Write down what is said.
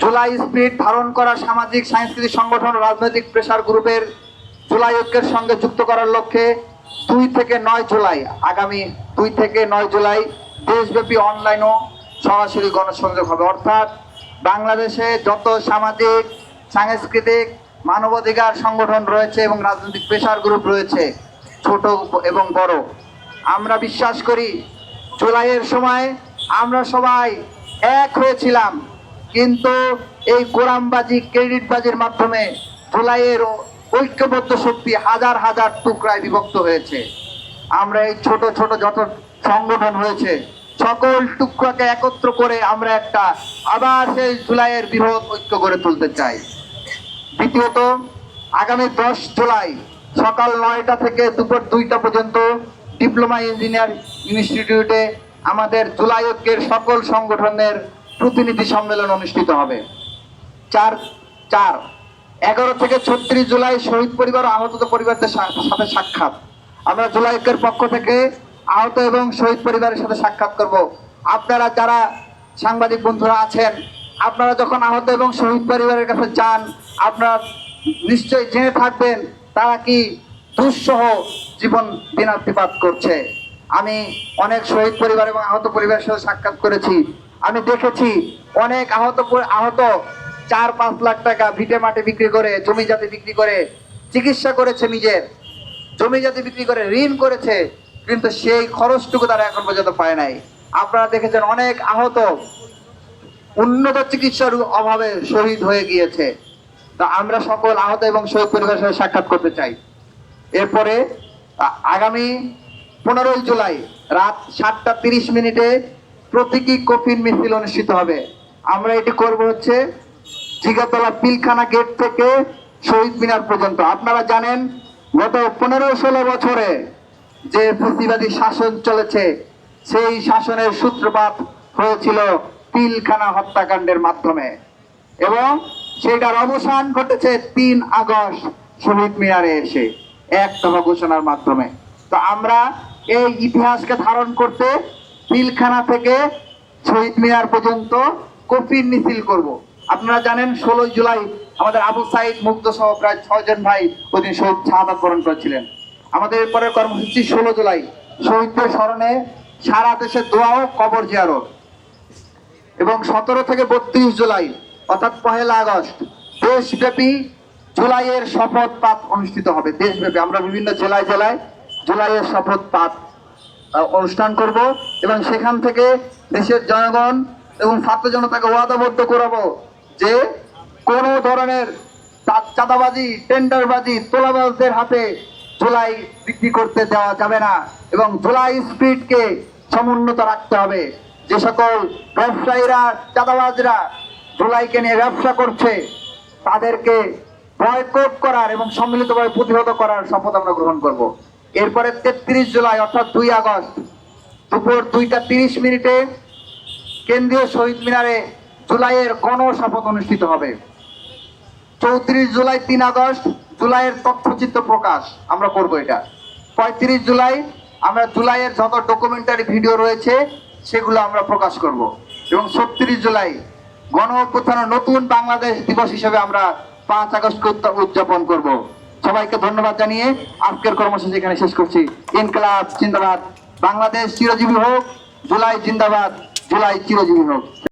July speed ধারণ করা সামাজিক, সাংস্কৃতিক সংগঠন রাজনৈতিক প্রেসার গ্রুপের জুলাই ঐক্যের সঙ্গে যুক্ত করার লক্ষ্যে দুই থেকে নয় জুলাই, আগামী দুই থেকে নয় জুলাই দেশব্যাপী অনলাইনও সরাসরি গণসংযোগ হবে। অর্থাৎ বাংলাদেশে যত সামাজিক, সাংস্কৃতিক, মানবাধিকার সংগঠন রয়েছে এবং রাজনৈতিক প্রেসার গ্রুপ রয়েছে, ছোট এবং বড়, আমরা বিশ্বাস করি জুলাইয়ের সময় আমরা সবাই এক হয়েছিলাম। কিন্তু এই গোরামবাজি, ক্রেডিটবাজির মাধ্যমে জুলাইয়ের ঐক্যবদ্ধ শক্তি হাজার হাজার টুকরায় বিভক্ত হয়েছে। আমরা এই ছোট ছোট যত সংগঠন হয়েছে, সকল টুকরাকে একত্র করে আমরা একটা আবার সেই জুলাইয়ের বৃহৎ ঐক্য গড়ে তুলতে চাই। দ্বিতীয়ত, আগামী দশ জুলাই সকাল নয়টা থেকে দুপুর দুইটা পর্যন্ত ডিপ্লোমা ইঞ্জিনিয়ার ইনস্টিটিউটে আমাদের জুলাই ঐক্যের সকল সংগঠনের প্রতিনিধি সম্মেলন অনুষ্ঠিত হবে। চার চার, এগারো থেকে ছত্রিশ জুলাই শহীদ পরিবার ও আহত পরিবারদের সাথে সাক্ষাৎ। আমরা জুলাই ঐক্যের পক্ষ থেকে আহত এবং শহীদ পরিবারের সাথে সাক্ষাৎ করব। আপনারা যারা সাংবাদিক বন্ধুরা আছেন, আপনারা যখন আহত এবং শহীদ পরিবারের কাছে যান, আপনারা নিশ্চয়ই জেনে থাকবেন তারা কি দুঃসহ জীবন দিনাতিপাত করছে। আমি অনেক শহীদ পরিবার এবং আহত পরিবারের সাথে সাক্ষাৎ করেছি। আমি দেখেছি অনেক আহত আহত চার পাঁচ লাখ টাকা ভিটে মাটি বিক্রি করে, জমি জাতি বিক্রি করে, চিকিৎসা করেছে নিজের। জমি জাতি বিক্রি করে, ঋণ করেছে, কিন্তু সেই খরচটুকু তারা এখন পর্যন্ত পায় নাই। আপনারা দেখেছেন অনেক আহত উন্নত চিকিৎসার অভাবে শহীদ হয়ে গিয়েছে। তা আমরা সকল আহত এবং শহীদ পরিবারের সাথে সাক্ষাৎ করতে চাই। এরপরে আগামী পনেরোই জুলাই রাত সাতটা তিরিশ মিনিটে প্রতীকী কফিন মিছিল অনুষ্ঠিত হবে। আমরা এটি করব হচ্ছে জিগাতলা পিলখানা গেট থেকে শহীদ মিনার পর্যন্ত। আপনারা জানেন, গত পনেরো ষোলো বছরে যে ফেসিবাদী শাসন চলেছে, সেই শাসনের সূত্রপাত হয়েছিল পিলখানা হত্যাকাণ্ডের মাধ্যমে। এবং সেটার অবসান ঘটেছে তিন আগস্ট শহীদ মিনারে এসে এক দফা ঘোষণার মাধ্যমে। তো আমরা এই ইতিহাসকে ধারণ করতে পিলখানা থেকে শহীদ মিনার পর্যন্ত কফিন মিছিল করব। আপনারা জানেন, ষোলোই জুলাই আমাদের আবু সাইদ মুগ্ধ সহ প্রায় ছয়জন ভাই ওদিন শহীদ শাহাদ বরণ করেছিলেন। আমাদের এরপরের কর্মসূচি ষোলো জুলাই। শহীদদের স্মরণে সারা দেশে দোয়া ও কবর জিয়ারত। এবং সতেরো থেকে বত্রিশ জুলাই, অর্থাৎ পহেলা আগস্ট, দেশব্যাপী জুলাইয়ের শপথ পাঠ অনুষ্ঠিত হবে। দেশব্যাপী, আমরা বিভিন্ন জেলায় জেলায় জুলাইয়ের শপথ পাঠ অনুষ্ঠান করব এবং সেখান থেকে দেশের জনগণ এবং ছাত্র জনতাকে ওয়াদাবদ্ধ করাবো যে কোনো ধরনের চাঁদাবাজি, টেন্ডারবাজি, তোলাবাজদের হাতে জুলাই বিক্রি করতে দেওয়া যাবে না এবং জুলাই স্পিডকে সমুন্নত রাখতে হবে। যে সকল ব্যবসায়ীরা, চাঁদাবাজরা জুলাইকে নিয়ে ব্যবসা করছে, তাদেরকে বয়কট করার এবং সম্মিলিতভাবে প্রতিহত করার শপথ আমরা গ্রহণ করব। এরপরে তেত্রিশ জুলাই, অর্থাৎ দুই আগস্ট, দুপুর দুইটা তিরিশ মিনিটে কেন্দ্রীয় শহীদ মিনারে জুলাইয়ের গণ শপথ অনুষ্ঠিত হবে। চৌত্রিশ জুলাই, তিন আগস্ট, জুলাইয়ের তথ্যচিত্র প্রকাশ। আমরা করব এটা। পঁয়ত্রিশ জুলাই, আমরা জুলাইয়ের যত ডকুমেন্টারি ভিডিও রয়েছে, সেগুলো আমরা প্রকাশ করব। এবং ছত্রিশ জুলাই, গণ নতুন বাংলাদেশ দিবস হিসেবে আমরা পাঁচ আগস্টকে উদযাপন করব। সবাইকে ধন্যবাদ জানিয়ে আজকের কর্মসূচি এখানে শেষ করছি। ইনকলাব জিন্দাবাদ। বাংলাদেশ চিরজীবী হোক, জুলাই জিন্দাবাদ, জুলাই চিরজীবী হোক।